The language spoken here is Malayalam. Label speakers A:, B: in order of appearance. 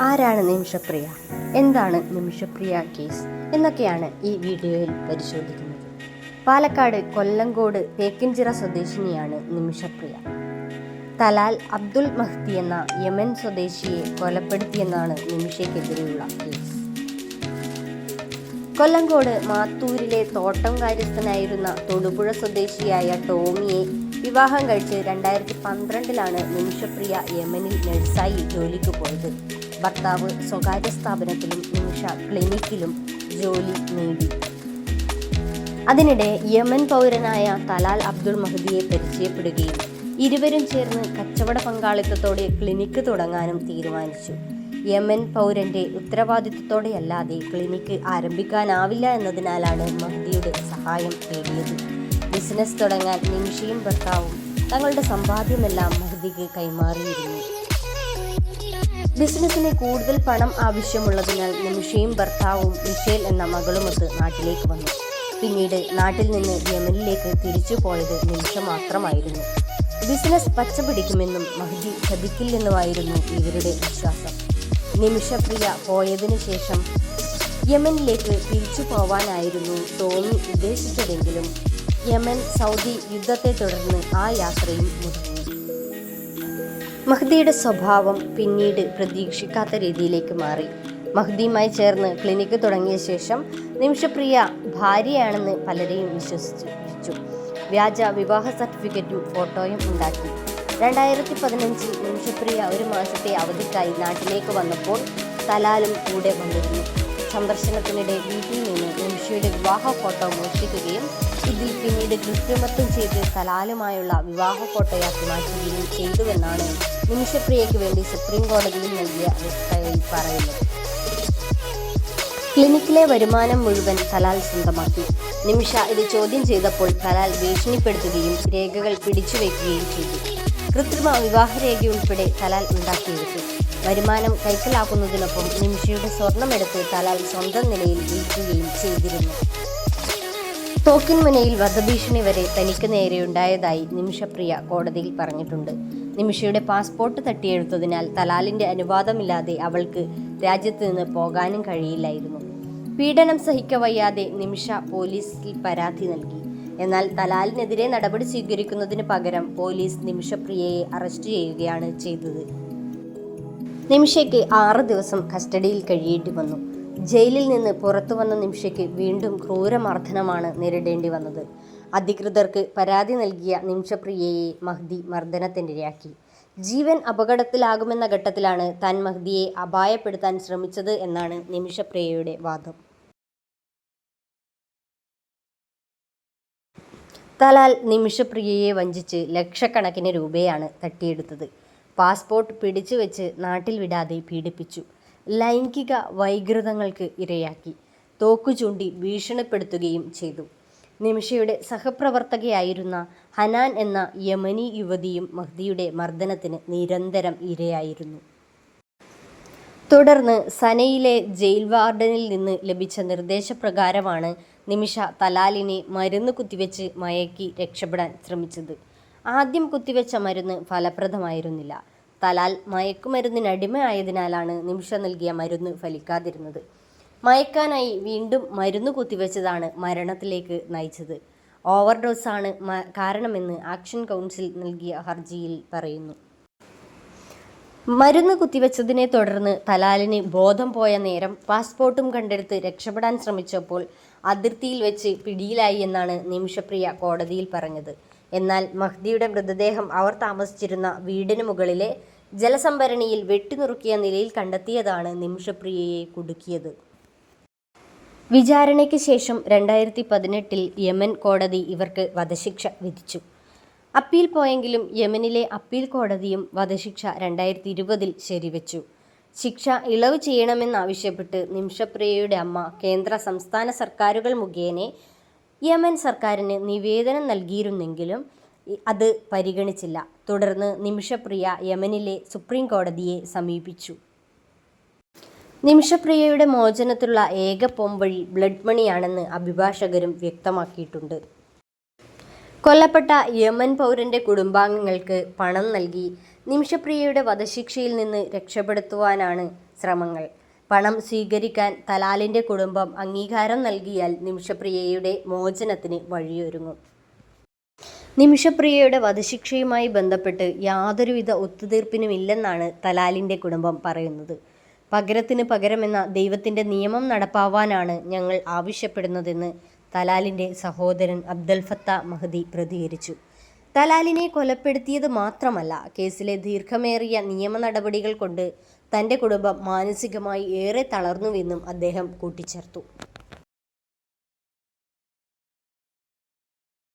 A: ആരാണ് നിമിഷപ്രിയ? എന്താണ് നിമിഷപ്രിയ കേസ്? എന്നൊക്കെയാണ് ഈ വീഡിയോയിൽ പരിശോധിക്കുന്നത്. പാലക്കാട് കൊല്ലങ്കോട് തേക്കിൻചിറ സ്വദേശിനിയാണ് നിമിഷപ്രിയ. തലാൽ അബ്ദുൽ മഹ്ദി എന്ന യമൻ സ്വദേശിയെ കൊലപ്പെടുത്തിയെന്നാണ് നിമിഷയ്ക്കെതിരെയുള്ള കേസ്. കൊല്ലങ്കോട് മാത്തൂരിലെ തോട്ടം കാര്യസ്ഥനായിരുന്ന തൊടുപുഴ സ്വദേശിയായ ടോമിയെ വിവാഹം കഴിച്ച് രണ്ടായിരത്തി പന്ത്രണ്ടിലാണ് നിമിഷപ്രിയ യമനിൽ നഴ്സായി ജോലിക്ക് പോയത്. ഭർത്താവ് സ്വകാര്യ സ്ഥാപനത്തിലും നിമിഷ ക്ലിനിക്കിലും ജോലി നേടി. അതിനിടെ യമൻ പൗരനായ തലാൽ അബ്ദുൾ മഹദിയെ പരിചയപ്പെടുകയും ഇരുവരും ചേർന്ന് കച്ചവട പങ്കാളിത്തത്തോടെ ക്ലിനിക്ക് തുടങ്ങാനും തീരുമാനിച്ചു. യമൻ പൗരന്റെ ഉത്തരവാദിത്വത്തോടെയല്ലാതെ ക്ലിനിക്ക് ആരംഭിക്കാനാവില്ല എന്നതിനാലാണ് മഹദിയുടെ സഹായം തേടിയത്. ബിസിനസ് തുടങ്ങാൻ നിമിഷയും ഭർത്താവും തങ്ങളുടെ സമ്പാദ്യമെല്ലാം മഹദിക്ക് കൈമാറിയിരുന്നു. ബിസിനസ്സിന് കൂടുതൽ പണം ആവശ്യമുള്ളതിനാൽ നിമിഷയും ഭർത്താവും മിഷേൽ എന്ന മകളുമൊത്ത് നാട്ടിലേക്ക് വന്നു. പിന്നീട് നാട്ടിൽ നിന്ന് യമനിലേക്ക് തിരിച്ചു പോയത് നിമിഷ മാത്രമായിരുന്നു. ബിസിനസ് പച്ചപിടിക്കുമെന്നും മഹദി ചതിക്കില്ലെന്നുമായിരുന്നു ഇവരുടെ വിശ്വാസം. നിമിഷപ്രിയ പോയതിനു ശേഷം യമനിലേക്ക് തിരിച്ചു പോവാനായിരുന്നു ടോമി ഉദ്ദേശിച്ചതെങ്കിലും യമൻ സൗദി യുദ്ധത്തെ തുടർന്ന് ആ യാത്രയും മുടങ്ങി. മഹ്ദിയുടെ സ്വഭാവം പിന്നീട് പ്രതീക്ഷിക്കാത്ത രീതിയിലേക്ക് മാറി. മഹ്ദിയുമായി ചേർന്ന് ക്ലിനിക്ക് തുടങ്ങിയ ശേഷം നിമിഷപ്രിയ ഭാര്യയാണെന്ന് പലരെയും വിശ്വസിച്ചു. വ്യാജ വിവാഹ സർട്ടിഫിക്കറ്റും ഫോട്ടോയും ഉണ്ടാക്കി. രണ്ടായിരത്തി പതിനഞ്ചിൽ നിമിഷപ്രിയ ഒരു മാസത്തെ അവധിക്കായി നാട്ടിലേക്ക് വന്നപ്പോൾ തലാലും കൂടെ വന്നിരുന്നു. സന്ദർശനത്തിനിടെ വീട്ടിൽ നിന്ന് നിമിഷയുടെ വിവാഹ ഫോട്ടോ മോഷ്ടിക്കുകയും ഇതിൽ പിന്നീട് കൃത്രിമത്വം ചെയ്ത് സലാലുമായുള്ള വിവാഹ ഫോട്ടോയാക്കി മാറ്റുകയും ചെയ്തുവെന്നാണ് നിമിഷപ്രിയയ്ക്ക് വേണ്ടി സുപ്രീം കോടതിയിൽ നൽകിയ അഭിപ്രായത്തിൽ പറയുന്നത്. ക്ലിനിക്കിലെ വരുമാനം മുഴുവൻ സലാൽ സ്വന്തമാക്കി. നിമിഷ ഇത് ചോദ്യം ചെയ്തപ്പോൾ സലാൽ ഭീഷണിപ്പെടുത്തുകയും രേഖകൾ പിടിച്ചുവെക്കുകയും ചെയ്തു. കൃത്രിമ വിവാഹരേഖയുൾപ്പെടെ സലാൽ ഉണ്ടാക്കിയെടുത്തു. വരുമാനം കൈക്കലാക്കുന്നതിനൊപ്പം നിമിഷയുടെ സ്വർണമെടുത്ത് തലാൽ സ്വന്തം നിലയിൽ വിൽക്കുകയും ചെയ്തിരുന്നു. തോക്കിൻമുനയിൽ വധഭീഷണി വരെ തനിക്ക് നേരെയുണ്ടായതായി നിമിഷപ്രിയ കോടതിയിൽ പറഞ്ഞിട്ടുണ്ട്. നിമിഷയുടെ പാസ്പോർട്ട് തട്ടിയെടുത്തതിനാൽ തലാലിന്റെ അനുവാദമില്ലാതെ അവൾക്ക് രാജ്യത്ത് നിന്ന് പോകാനും കഴിയില്ലായിരുന്നു. പീഡനം സഹിക്കവയ്യാതെ നിമിഷ പോലീസിൽ പരാതി നൽകി. എന്നാൽ തലാലിനെതിരെ നടപടി സ്വീകരിക്കുന്നതിന് പകരം പോലീസ് നിമിഷപ്രിയയെ അറസ്റ്റ് ചെയ്യുകയാണ് ചെയ്തത്. നിമിഷയ്ക്ക് ആറ് ദിവസം കസ്റ്റഡിയിൽ കഴിയേണ്ടി വന്നു. ജയിലിൽ നിന്ന് പുറത്തു വന്ന നിമിഷയ്ക്ക് വീണ്ടും ക്രൂരമർദ്ദനമാണ് നേരിടേണ്ടി വന്നത്. അധികൃതർക്ക് പരാതി നൽകിയ നിമിഷപ്രിയയെ മഹ്ദി മർദ്ദനത്തിനിരയാക്കി. ജീവൻ അപകടത്തിലാകുമെന്ന ഘട്ടത്തിലാണ് താൻ മഹ്ദിയെ അപായപ്പെടുത്താൻ ശ്രമിച്ചത് എന്നാണ് നിമിഷപ്രിയയുടെ വാദം. തലാൽ നിമിഷപ്രിയയെ വഞ്ചിച്ച് ലക്ഷക്കണക്കിന് രൂപയാണ് തട്ടിയെടുത്തത്. പാസ്പോർട്ട് പിടിച്ചു വെച്ച് നാട്ടിൽ വിടാതെ പീഡിപ്പിച്ചു. ലൈംഗിക വൈകൃതങ്ങൾക്ക് ഇരയാക്കി. തോക്കു ചൂണ്ടി ഭീഷണിപ്പെടുത്തുകയും ചെയ്തു. നിമിഷയുടെ സഹപ്രവർത്തകയായിരുന്ന ഹനാൻ എന്ന യമനി യുവതിയും മഹ്ദിയുടെ മർദ്ദനത്തിന് നിരന്തരം ഇരയായിരുന്നു. തുടർന്ന് സനയിലെ ജയിൽ വാർഡനിൽ നിന്ന് ലഭിച്ച നിർദ്ദേശപ്രകാരമാണ് നിമിഷ തലാലിനെ മരുന്ന് കുത്തിവെച്ച് മയക്കി രക്ഷപ്പെടാൻ ശ്രമിച്ചത്. ആദ്യം കുത്തിവെച്ച മരുന്ന് ഫലപ്രദമായിരുന്നില്ല. തലാൽ മയക്കുമരുന്നിനടിമയായതിനാലാണ് നിമിഷ നൽകിയ മരുന്ന് ഫലിക്കാതിരുന്നത്. മയക്കാനായി വീണ്ടും മരുന്ന് കുത്തിവെച്ചതാണ് മരണത്തിലേക്ക് നയിച്ചത്. ഓവർഡോസാണ് കാരണമെന്ന് ആക്ഷൻ കൗൺസിൽ നൽകിയ ഹർജിയിൽ പറയുന്നു. മരുന്ന് കുത്തിവെച്ചതിനെ തുടർന്ന് തലാലിന് ബോധം പോയ നേരം പാസ്പോർട്ടും കണ്ടെടുത്ത് രക്ഷപ്പെടാൻ ശ്രമിച്ചപ്പോൾ അതിർത്തിയിൽ വെച്ച് പിടിയിലായി എന്നാണ് നിമിഷപ്രിയ കോടതിയിൽ പറഞ്ഞത്. എന്നാൽ മഹ്ദിയുടെ മൃതദേഹം അവർ താമസിച്ചിരുന്ന വീടിന് മുകളിലെ ജലസംഭരണിയിൽ വെട്ടിനുറുക്കിയ നിലയിൽ കണ്ടെത്തിയതാണ് നിമിഷപ്രിയയെ കുടുക്കിയത്. വിചാരണയ്ക്ക് ശേഷം രണ്ടായിരത്തി പതിനെട്ടിൽ യമൻ കോടതി ഇവർക്ക് വധശിക്ഷ വിധിച്ചു. അപ്പീൽ പോയെങ്കിലും യമനിലെ അപ്പീൽ കോടതിയും വധശിക്ഷ രണ്ടായിരത്തി ഇരുപതിൽ ശരിവെച്ചു. ശിക്ഷ ഇളവ് ചെയ്യണമെന്നാവശ്യപ്പെട്ട് നിമിഷപ്രിയയുടെ അമ്മ കേന്ദ്ര സംസ്ഥാന സർക്കാരുകൾ മുഖേന യമൻ സർക്കാരിന് നിവേദനം നൽകിയിരുന്നെങ്കിലും അത് പരിഗണിച്ചില്ല. തുടർന്ന് നിമിഷപ്രിയ യമനിലെ സുപ്രീം കോടതിയെ സമീപിച്ചു. നിമിഷപ്രിയയുടെ മോചനത്തിലുള്ള ഏക പോംവഴി ബ്ലഡ് മണിയാണെന്ന് അഭിഭാഷകരും വ്യക്തമാക്കിയിട്ടുണ്ട്. കൊല്ലപ്പെട്ട യമൻ പൗരന്റെ കുടുംബാംഗങ്ങൾക്ക് പണം നൽകി നിമിഷപ്രിയയുടെ വധശിക്ഷയിൽ നിന്ന് രക്ഷപ്പെടുത്തുവാനാണ് ശ്രമങ്ങൾ. പണം സ്വീകരിക്കാൻ തലാലിന്റെ കുടുംബം അംഗീകാരം നൽകിയാൽ നിമിഷപ്രിയയുടെ മോചനത്തിന് വഴിയൊരുങ്ങും. നിമിഷപ്രിയയുടെ വധശിക്ഷയുമായി ബന്ധപ്പെട്ട് യാതൊരുവിധ ഒത്തുതീർപ്പിനുമില്ലെന്നാണ് തലാലിന്റെ കുടുംബം പറയുന്നത്. പകരത്തിന് പകരമെന്ന ദൈവത്തിന്റെ നിയമം നടപ്പാവാനാണ് ഞങ്ങൾ ആവശ്യപ്പെടുന്നതെന്ന് തലാലിന്റെ സഹോദരൻ അബ്ദൽ ഫത്ത മഹദി പ്രതികരിച്ചു. തലാലിനെ കൊലപ്പെടുത്തിയത് മാത്രമല്ല കേസിലെ ദീർഘമേറിയ നിയമ നടപടികൾ കൊണ്ട് തന്റെ കുടുംബം മാനസികമായി ഏറെ തളർന്നുവെന്നും അദ്ദേഹം കൂട്ടിച്ചേർത്തു.